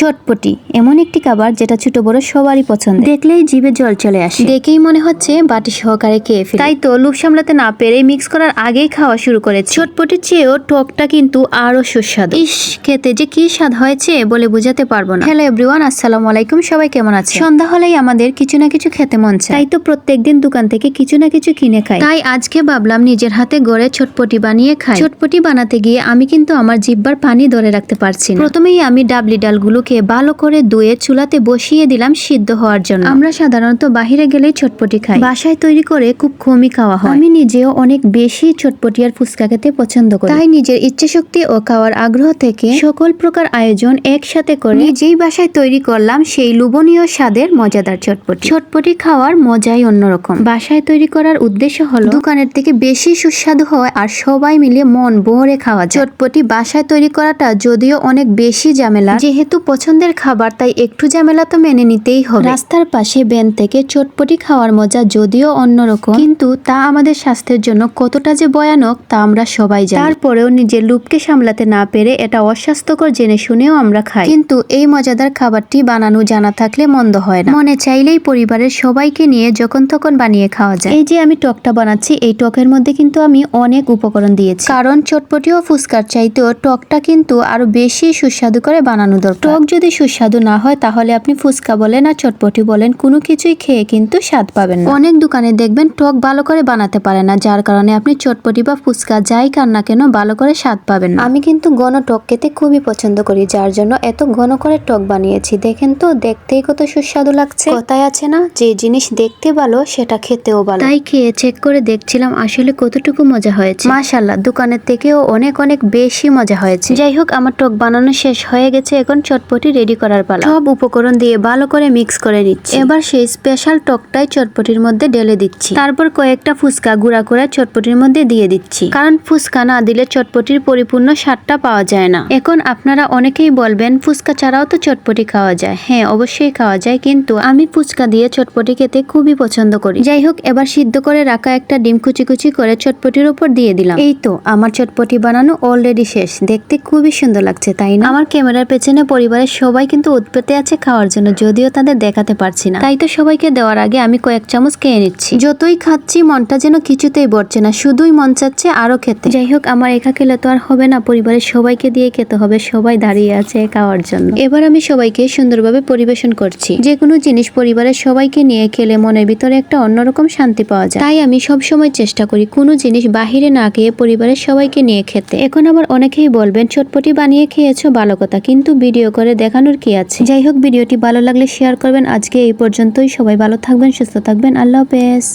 চটপটি এমন একটি খাবার যেটা ছোট বড় সবারই পছন্দ দেখলেই জিভে জল চলে আসে। দেখেই মনে হচ্ছে বাটি সহকারে খেয়ে ফেলি। তাই তো লুপ সামলাতে না পেরে মিক্স করার আগেই খাওয়া শুরু করেছে। চটপটির চেয়েও টকটা কিন্তু আরও সুস্বাদু। ইস খেতে যে কি স্বাদ হয়েছে বলে বোঝাতে পারব না। হ্যালো এভরিওয়ান আসসালামু আলাইকুম সবাই কেমন আছে সন্ধ্যা হলেই আমাদের কিছু না কিছু খেতে মন চায়। তাই তো প্রত্যেকদিন দোকান থেকে কিছু না কিছু কিনে খাই। তাই আজকে ভাবলাম নিজের হাতে গড়ে চটপটি বানিয়ে খাই। চটপটি বানাতে গিয়ে আমি কিন্তু আমার জিব্বার পানি ধরে রাখতে পারছি প্রথমেই আমি ডাবলি ডালগুলোকে ভালো করে ধুয়ে চুলাতে বসিয়ে দিলাম সিদ্ধ হওয়ার জন্য। আমরা সাধারণত বাহিরে গেলেই চটপটি খাই। বাসায় তৈরি করে খুব কমই খাওয়া হয়। আমি নিজেও অনেক বেশি চটপটি আর ফুচকা খেতে পছন্দ করি। তাই নিজের ইচ্ছে শক্তি ও খাওয়ার আগ্রহ থেকে সকল প্রকার আয়োজন একসাথে করে যেই বাসায় তৈরি করলাম সেই লুবনীয় স্বাদের মজাদার চটপটি। চটপটি খাওয়ার মজাই অন্যরকম। বাসায় তৈরি করার উদ্দেশ্য হলো দোকানের থেকে বেশি সুস্বাদু হয় আর সবাই মিলে মন ভরে খাওয়া চটপটি বাসায় তৈরি করাটা যদিও অনেক বেশি ঝামেলা, যেহেতু পছন্দের খাবার, তাই একটু ঝামেলা তো মেনে নিতেই হবে। রাস্তার পাশে বেন থেকে চটপটি খাওয়ার মজা যদিও অন্যরকম, কিন্তু তা আমাদের স্বাস্থ্যের জন্য কতটা যে ভয়ানক তা আমরা সবাই জানি। তারপরেও নিজের লুপকে সামলাতে না পেরে এটা অস্বাস্থ্যকর জেনে শুনেও আমরা খাই। কিন্তু এই মজাদার খাবারটি বানানো জানা থাকলে মন্দ হয় না। মনে চাইলেই পরিবারের সবাইকে নিয়ে যখন তখন বানিয়ে খাওয়া যায়। এই যে আমি টকটা বানাচ্ছি, এই টকের মধ্যে কিন্তু আমি অনেক উপকরণ দিয়েছি। কারণ চটপটি ও ফুচকার চাইতেও টকটা কিন্তু আরও বেশি সুস্বাদু করে বানানো দরকার। টক যদি সুস্বাদু না হয়, তাহলে আপনি ফুচকা বলেন আর চটপটি বলেন, কোনো কিছুই খেয়ে কিন্তু স্বাদ পাবেন না। অনেক দোকানে দেখবেন টক ভালো করে বানাতে পারে না, যার কারণে আপনি চটপটি বা ফুচকা যাই খান না কেন ভালো করে স্বাদ পাবেন না। আমি কিন্তু ঘন টক খেতে খুবই পছন্দ করি, যার জন্য এত ঘন করে টক বানিয়েছি। দেখেন তো, দেখতেই কত সুস্বাদু লাগছে। কথায় আছে না, যে জিনিস দেখতে ভালো, সেটা খেতেও ভালো। তাই খেয়ে চেক করে দেখছিলাম, আসলে কতটুকু মজা হয়েছে। মাশাল্লাহ দোকানের থেকেও অনেক অনেক বেশি মজা হয়েছে। যাই হোক, আমার টক বানানো শেষ হয়ে গেছে, এখন চটপটি রেডি করার পালা। সব উপকরণ দিয়ে ভালো করে মিক্স করে নিচ্ছি। এবার সেই স্পেশাল টকটাই চটপটির মধ্যে ঢেলে দিচ্ছি। তারপর কয়েকটা ফুচকা গুঁড়া করে চটপটির মধ্যে দিয়ে দিচ্ছি। কারণ ফুচকা না দিলে চটপটির পরিপূর্ণ স্বাদটা পাওয়া যায় না। এখন আপনারা অনেকেই বলবেন ফুচকা ছাড়াও তো চটপটি খাওয়া যায়। হ্যাঁ অবশ্যই খাওয়া যায় কিন্তু আমি ফুচকা দিয়ে চটপটি খেতে খুবই পছন্দ করি। যাই হোক এবার সিদ্ধ করে রাখা একটা ডিম কুচি কুচি করে চটপটির উপর দিয়ে দিলাম। এই তো আমার চটপটি বানানো অলরেডি শেষ। দেখতে খুবই সুন্দর লাগছে তাই না? আমার ক্যামেরার পেছনে পরিবারের সবাই কিন্তু উৎপেতে আছে খাওয়ার জন্য, যদিও তাদের দেখাতে পারছি না। তাই তো সবাইকে দেওয়ার আগে আমি কয়েক চামচ খেয়ে নিচ্ছি। যতই খাচ্ছি, মনটা যেন কিছুতেই বড়ছে না, শুধুই মন চাচ্ছে আরও খেতে। যাই হোক, আমার একা খেলে তো আর হবে না, পরিবারের সবাইকে দিয়ে খেতে হবে, সবাই দাঁড়িয়ে আছে খাওয়ার জন্য। এবার আমি সবাইকে সুন্দরভাবে পরিবেশন করছি। যে কোনো জিনিস পরিবারের সবাইকে নিয়ে খেলে মনের ভিতরে একটা অন্যরকম শান্তি পাওয়া যায়। তাই আমি সব সময় চেষ্টা করি কোনো জিনিস বাহিরে না খেয়ে পরিবারের সবাইকে নিয়ে খেতে। এখন আবার অনেকেই বলবেন, চটপটি বানিয়ে খেয়েছো, ভালো কথা। কিন্তু ভিডিও করে দেখানোর কি আছে? যাই হোক, ভিডিওটি ভালো লাগলে শেয়ার করবেন। আজকে এই পর্যন্তই। সবাই ভালো থাকবেন, সুস্থ থাকবেন। আল্লাহ হাফেজ।